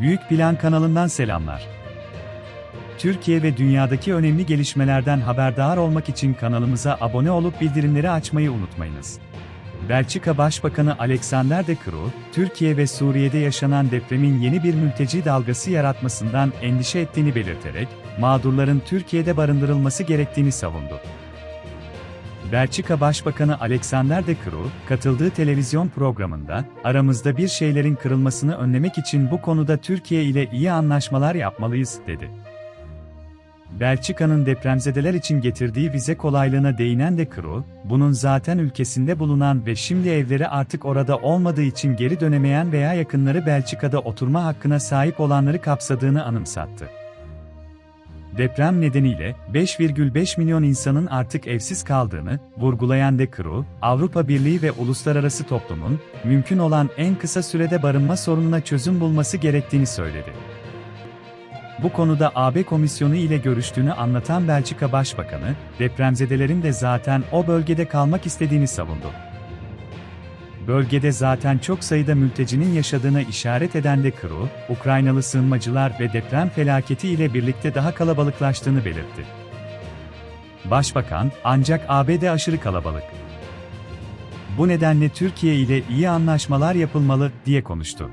Büyük Plan kanalından selamlar. Türkiye ve dünyadaki önemli gelişmelerden haberdar olmak için kanalımıza abone olup bildirimleri açmayı unutmayınız. Belçika Başbakanı Alexander De Croo, Türkiye ve Suriye'de yaşanan depremin yeni bir mülteci dalgası yaratmasından endişe ettiğini belirterek, mağdurların Türkiye'de barındırılması gerektiğini savundu. Belçika Başbakanı Alexander De Croo, katıldığı televizyon programında, aramızda bir şeylerin kırılmasını önlemek için bu konuda Türkiye ile iyi anlaşmalar yapmalıyız, dedi. Belçika'nın depremzedeler için getirdiği vize kolaylığına değinen De Croo, bunun zaten ülkesinde bulunan ve şimdi evleri artık orada olmadığı için geri dönemeyen veya yakınları Belçika'da oturma hakkına sahip olanları kapsadığını anımsattı. Deprem nedeniyle 5,5 milyon insanın artık evsiz kaldığını vurgulayan De Croo, Avrupa Birliği ve uluslararası toplumun mümkün olan en kısa sürede barınma sorununa çözüm bulması gerektiğini söyledi. Bu konuda AB Komisyonu ile görüştüğünü anlatan Belçika Başbakanı, depremzedelerin de zaten o bölgede kalmak istediğini savundu. Bölgede zaten çok sayıda mültecinin yaşadığına işaret eden de Croo, Ukraynalı sığınmacılar ve deprem felaketi ile birlikte daha kalabalıklaştığını belirtti. Başbakan, ancak ABD aşırı kalabalık. Bu nedenle Türkiye ile iyi anlaşmalar yapılmalı, diye konuştu.